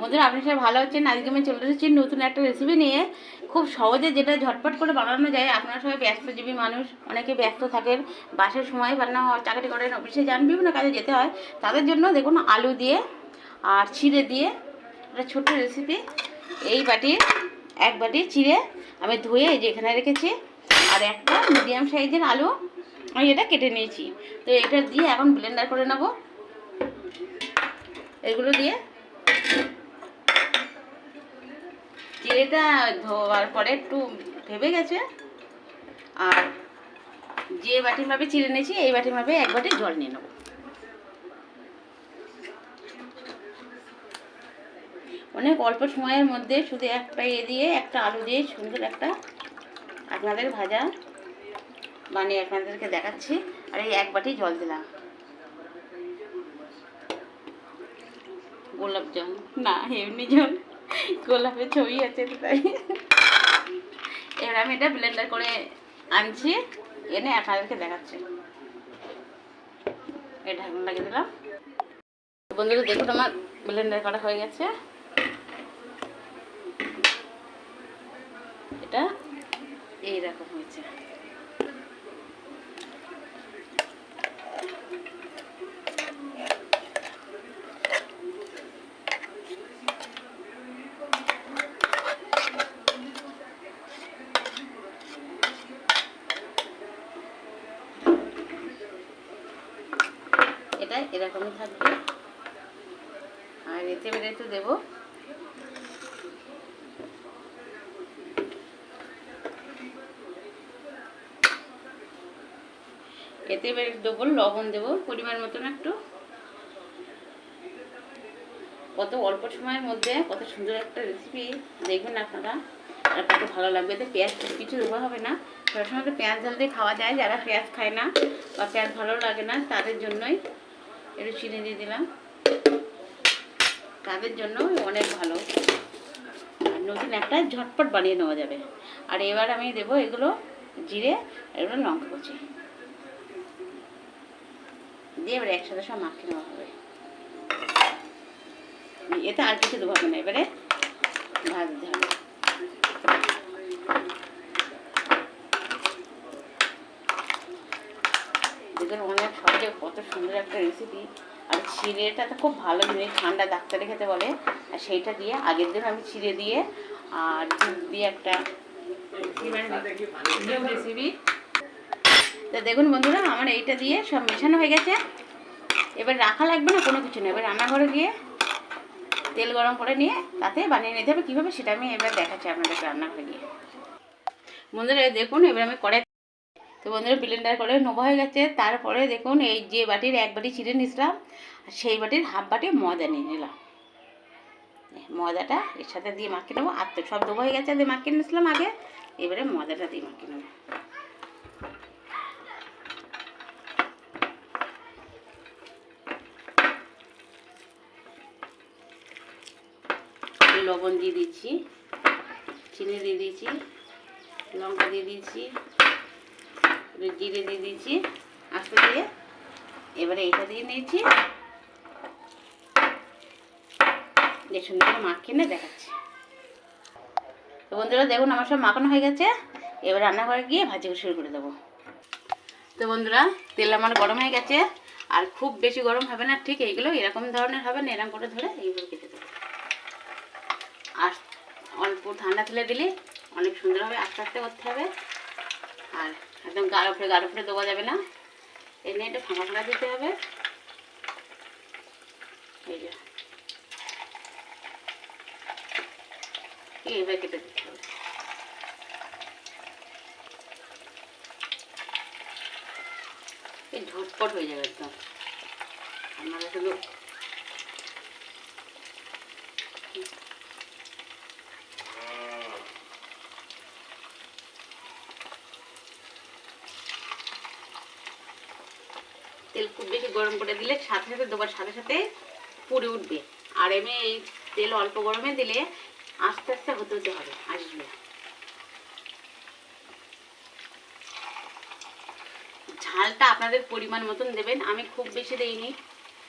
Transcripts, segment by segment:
বন্ধুরা আপনার সাথে ভালো হচ্ছেন আজকে আমি চলে এসেছি নতুন একটা রেসিপি নিয়ে। খুব সহজে যেটা ঝটপট করে বানানো যায়, আপনারা সবাই ব্যস্তজীবী মানুষ, অনেকে ব্যস্ত থাকেন বাসের সময় হয় চাকরি করেন অফিসে যান, বিভিন্ন কাজে যেতে হয়। তাদের জন্য দেখুন আলু দিয়ে আর চিড়ে দিয়ে একটা ছোট্ট রেসিপি এই বাটির এক বাটি চিড়ে আমি ধুয়ে এই যে এখানে রেখেছি। আর একটা মিডিয়াম সাইজের আলু, আমি এটা কেটে নিয়েছি। তো এটা দিয়ে এখন ব্লেন্ডার করে নেব। এগুলো দিয়ে চিড়েটা ধোয়ার পরে একটু ভেবে গেছে। আর যে বাটির মাপে চিড়ে নিয়েছি, এই বাটির মাপে এক বাটি জল নিয়ে নেব। অনেক অল্প সময়ের মধ্যে শুধু একটা এ দিয়ে একটা আলু দিয়ে সুন্দর একটা আপনাদের ভাজা বানিয়ে আপনাদেরকে দেখাচ্ছি। আর এই এক বাটি জল দিলাম। গোলাপ জল? না, এমনি জল। গোলাপের ছবি আছে তাই। এবার আমি এটা ব্লেন্ডার করে আনছি। এনে আপনাদেরকে দেখাচ্ছি। এটা লাগিয়ে দিলাম। বন্ধুরা, দেখুন আমার ব্লেন্ডার করা হয়ে গেছে। এটা এইরকম হয়েছে এটা এরকমই থাকবে। আর এতে বেড়ে তো দেবো। এতে এবার দেবো, লবণ দেবো, পরিমাণ মতন একটু। কত অল্প সময়ের মধ্যে, কত সুন্দর একটা রেসিপি দেখবেন আপনারা। আর কত ভালো লাগবে। এতে পেঁয়াজ কিছু দেওয়া হবে না। সবসময় তো পেঁয়াজ জল দিয়ে খাওয়া যায়, যারা পেঁয়াজ খায় না বা পেঁয়াজ ভালো লাগে না, তাদের জন্যই। একটু চিনি দিয়ে দিলাম। তাদের জন্য অনেক ভালো। আর নতুন একটা ঝটপট বানিয়ে নেওয়া যাবে। আর এবার আমি দেবো এগুলো জিরে, এগুলো লঙ্কা কুচি। দিয়ে এবারে একসাথে সব মাখিয়ে নেওয়া হবে। এতে আর কিছু দেবো না। এবারে ভাজতে হবে দেখুন অনেক সহজে কত সুন্দর একটা রেসিপি আর চিড়েটা তো খুব ভালো জিনিস ঠান্ডা ডাক্তারে খেতে বলে। আর সেইটা দিয়ে আগের দিন আমি চিড়ে দিয়ে, আর দুধ দিয়ে একটা রেসিপি তো দেখুন বন্ধুরা, আমার এইটা দিয়ে সব মেশানো হয়ে গেছে। এবার রাখা লাগবে না, কোনো কিছু না এবার রান্নাঘরে গিয়ে তেল গরম করে নিয়ে তাতে বানিয়ে নিতে হবে। কীভাবে সেটা আমি এবার দেখাচ্ছি আপনাদের রান্নাঘরে গিয়ে। বন্ধুরা দেখুন, এবার আমি কড়াই তো বন্ধুরা ব্লেন্ডার করে নোভা হয়ে গেছে। তারপরে দেখুন এই যে বাটির এক বাটি চিড়ে নিয়েছিলাম সেই বাটির হাফ বাটি ময়দা নিয়ে নিলাম। ময়দাটা এর সাথে দিয়ে মাখিয়ে নেব। আর তো সব ডোবা হয়ে গেছে, দিয়ে মাখিয়ে নিয়েছিলাম আগে। এবারে ময়দাটা দিয়ে মাখিয়ে নেব। লবণ দিয়ে দিচ্ছি, চিনি দিয়ে দিয়েছি লঙ্কা দিয়ে দিয়েছি একটু জিরে দিয়ে দিয়েছি, আস্তে দিয়ে। এবারে এটা দিয়ে নিয়েছি। যে সুন্দর করে মাখিয়ে নিয়ে দেখাচ্ছি। তো বন্ধুরা, দেখুন আমার সব মাখানো হয়ে গেছে। এবার রান্নাঘরে গিয়ে ভাজি শুরু করে দেবো। তো বন্ধুরা, তেল আমার গরম হয়ে গেছে। আর খুব বেশি গরম হবে না, ঠিক এইগুলো এরকম ধরনের হবে না, এরকম করে ধরে এইগুলো কেটে দেবো। আর অল্প ঠান্ডা তুলে দিলে অনেক সুন্দর হবে আস্তে আস্তে করতে হবে। আর একদম গাঢ় ফেলে গাঢ় ফেলে দেওয়া যাবে না। এনে একটু ফাঁকা ফাঁকা দিতে হবে। এই যে। এইভাবে কেটে দিতে হবে। এই ঝটপট হয়ে যাবে একদম। আপনারা শুধু তেল খুব বেশি গরম করে দিলে সাথে সাথে দেবার সাথে সাথে পুড়ে উঠবে। আর এমনি এই তেল অল্প গরমে দিলে আস্তে আস্তে হতে হতে হবে, আসবে। ঝালটা আপনাদের পরিমাণ মতন দেবেন, আমি খুব বেশি দেইনি।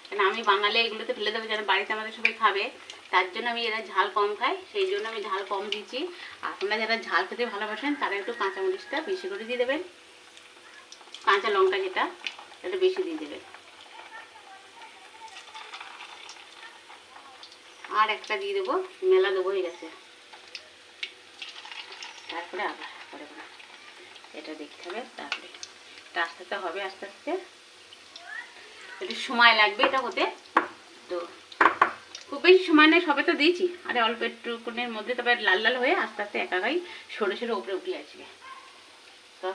কেন আমি বাঙালি এগুলোতে ফেলে দেবো, যেন বাড়িতে আমাদের সবাই খাবে। তার জন্য আমি এরা ঝাল কম খাই, সেই জন্য আমি ঝাল কম দিচ্ছি। আপনারা যারা ঝাল খেতে ভালোবাসেন, তারা একটু কাঁচামরিচটা বেশি করে দিয়ে দেবেন। কাঁচা লঙ্কা যেটা। একটু বেশি দিয়ে দেবেন আর একটা দিয়ে দেবো, মেলা দেবো, হয়ে গেছে। তারপরে আবার করে এটা দেখতে হবে, তারপরে এটা আস্তে আস্তে হবে, আস্তে আস্তে। একটু সময় লাগবে এটা হতে। তো খুব বেশি সময় নেই, সবে তো দিয়েছি। আরে অল্প একটুকুনের মধ্যে তবে লাল লাল হয়ে আস্তে আস্তে একাকাই সরে সরে উপরে উঠে আসবে। তো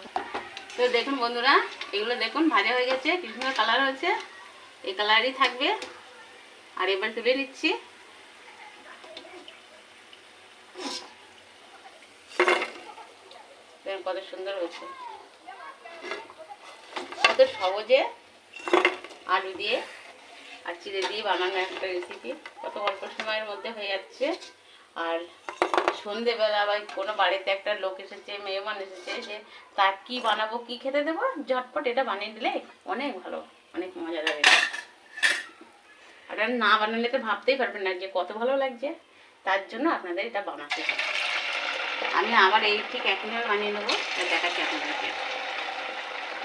তো দেখুন বন্ধুরা, এগুলো দেখুন, ভাজা হয়ে গেছে, কি কালার হয়েছে। এই কালারই থাকবে। আর এবার তুলে নিচ্ছি। কত সুন্দর হয়েছে। কত সহজে আলু দিয়ে আর চিড়ে দিয়ে বানানো একটা রেসিপি কত অল্প সময়ের মধ্যে হয়ে যাচ্ছে। আর সন্ধেবেলা বা কোনো বাড়িতে একটা লোক এসেছে মেহমান এসেছে সে তার কি বানাবো, কি খেতে দেবো? ঝটপট এটা বানিয়ে দিলে অনেক ভালো, অনেক মজা লাগে আর এটা না বানালে তো ভাবতেই পারবেন না যে কত ভালো লাগছে। তার জন্য আপনাদের এটা বানাতে হবে। আমি আবার এই ঠিক একইভাবে বানিয়ে নেব দেখাচ্ছি আপনাদেরকে।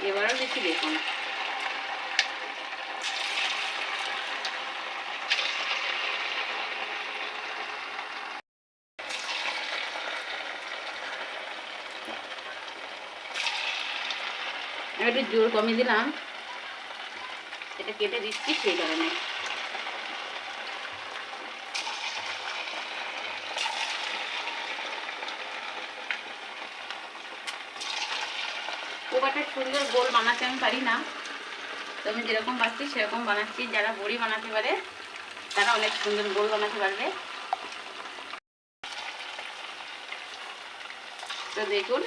এবারও দেখি দেখুন। একটু জোর কমিয়ে দিলাম। এটা কেটে দিচ্ছি সেই কারণে। খুব একটা সুন্দর গোল বানাতে আমি পারি না। তো আমি যেরকম পাচ্ছি সেরকম বানাচ্ছি। যারা বড়ি বানাতে পারে, তারা অনেক সুন্দর গোল বানাতে পারবে। তো দেখুন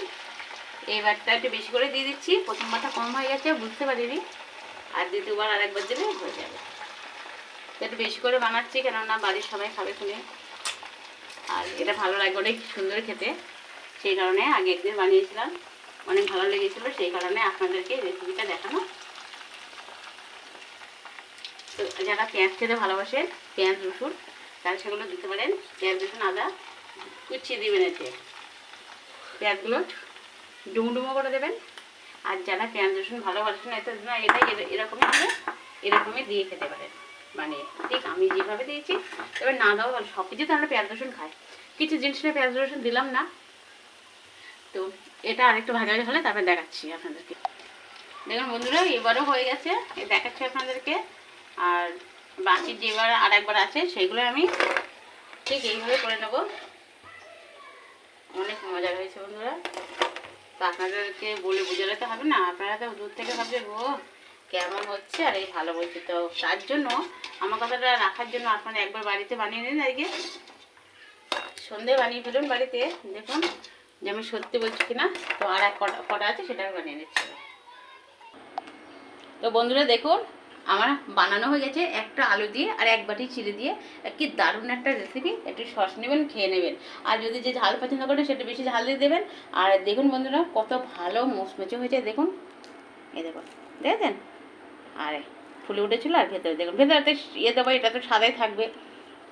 এইবারটা একটু বেশি করে দিয়ে দিচ্ছি। প্রথমবারটা কম হয়ে গেছে, বুঝতে পারিনি। আর দ্বিতীয়বার আরেকবার দিলে হয়ে যাবে। একটু বেশি করে বানাচ্ছি, কেননা বাড়ির সবাই খাবে শুনে আর এটা ভালো লাগবে অনেক সুন্দর খেতে। সেই কারণে আগে একদিন বানিয়েছিলাম। অনেক ভালো লেগেছিল, সেই কারণে আপনাদেরকে রেসিপিটা দেখানো। তো যারা পেঁয়াজ খেতে ভালোবাসেন, পেঁয়াজ, রসুন, তারা সেগুলো দিতে পারেন। পেঁয়াজ, রসুন, আদা, কুচিয়ে দিবেন এতে। পেঁয়াজগুলো ডুমো করে দেবেন। আর যারা পেঁয়াজ, রসুন ভালোবাসেন, এতে না, এটাই এরকমই দিয়ে এরকমই দিয়ে খেতে পারেন। মানে ঠিক আমি যেভাবে দিয়েছি, এবার না দাও ভালো সব কিছু তো আমরা পেঁয়াজ, রসুন খাই। কিছু জিনিস জিনিসটা পেঁয়াজ, রসুন দিলাম না। তো এটা আরেকটু ভাজা হলে তারপরে দেখাচ্ছি আপনাদেরকে। দেখুন বন্ধুরা, এবারও হয়ে গেছে দেখাচ্ছি আপনাদেরকে। আর বাকি যেবার আর একবার আছে, সেগুলো আমি ঠিক এইভাবে করে নেব। অনেক মজার হয়েছে বন্ধুরা। তো আপনাদেরকে বলে বুঝাতে হবে না, আপনারা তো দূর থেকে ভাবছেন, ও, কেমন হচ্ছে? আর এই ভালো বলছে তো। তার জন্য আমার কথাটা রাখার জন্য আপনারা একবার বাড়িতে বানিয়ে নিন আজকে। সন্ধে বানিয়ে ফেলুন বাড়িতে, দেখুন যে আমি সত্যি বলছি কিনা। তো আর এক কটা আছে সেটা বানিয়ে নিচ্ছি। তো বন্ধুরা, দেখুন আমার বানানো হয়ে গেছে একটা আলু দিয়ে আর এক বাটি চিড়ে দিয়ে। কি দারুণ একটা রেসিপি একটু সস নেবেন, খেয়ে নেবেন। আর যদি যে ঝাল পছন্দ করেন, সেটা বেশি ঝাল দিয়ে দেবেন। আর দেখুন বন্ধুরা, কত ভালো মুচমুচে হয়েছে, দেখুন। এই দেখুন, দেখেছেন? আরে, ফুলে উঠেছিল আর ভেতরে, দেখুন, ভেতরে ইয়ে দেবো, এটা তো সাদাই থাকবে।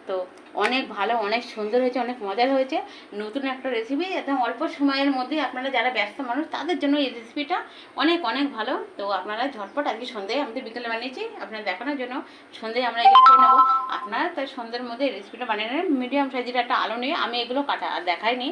তো অনেক ভালো, অনেক সুন্দর হয়েছে, অনেক মজার হয়েছে। নতুন একটা রেসিপি একদম অল্প সময়ের মধ্যে আপনারা যারা ব্যস্ত মানুষ, তাদের জন্য এই রেসিপিটা অনেক অনেক ভালো। তো আপনারা ঝটপট আজকে সন্ধ্যায় আমি তো বিকেলে বানিয়েছি আপনারা দেখানোর জন্য। সন্ধ্যায় আমরা এগুলো খেয়ে নেব। আপনারা তাই সন্ধ্যের মধ্যে এই রেসিপিটা বানিয়ে নেবেন। মিডিয়াম সাইজের একটা আলো নিয়ে আমি এগুলো কাটা দেখাইনি।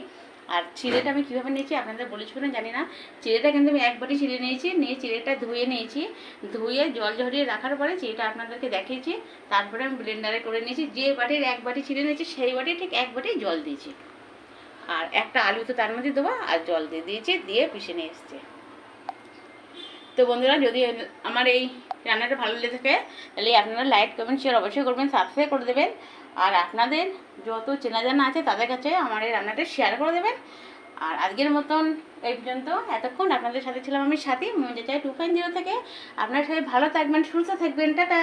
আর চিড়েটা আমি কীভাবে নিয়েছি আপনাদের বলেছি না জানি না। চিড়েটা কিন্তু আমি একবারই চিড়ে নিয়েছি, নিয়ে চিড়েটা ধুয়ে নিয়েছি। ধুয়ে জল ঝরিয়ে রাখার পরে চিড়েটা আপনাদেরকে দেখিয়েছি। তারপরে আমি ব্লেন্ডারে করে নিয়েছি। যে বাটির এক বাটি চিড়ে নিয়েছি, সেই বাটি ঠিক এক বাটি জল দিয়েছি। আর একটা আলু তো তার মধ্যে দেবো, আর জল দিয়ে দিয়েছি, দিয়ে পিষে নিয়ে এসছে। তো বন্ধুরা, যদি আমার এই রান্নাটা ভালো লেগে থাকে, তাহলে আপনারা লাইক কমেন্ট শেয়ার অবশ্যই করবেন সাবস্ক্রাইব করে দেবেন। আর আপনাদের যত চেনা জানা আছে, তাদের কাছে আমার এই রান্নাটা শেয়ার করে দেবেন। আর আজকের মতন এই পর্যন্ত। এতক্ষণ আপনাদের সাথে ছিলাম আমি সাথী মজা চাই টু ফাইন জিরো থেকে। আপনার সাথে ভালো থাকবেন, সুস্থ থাকবেন, টাটা।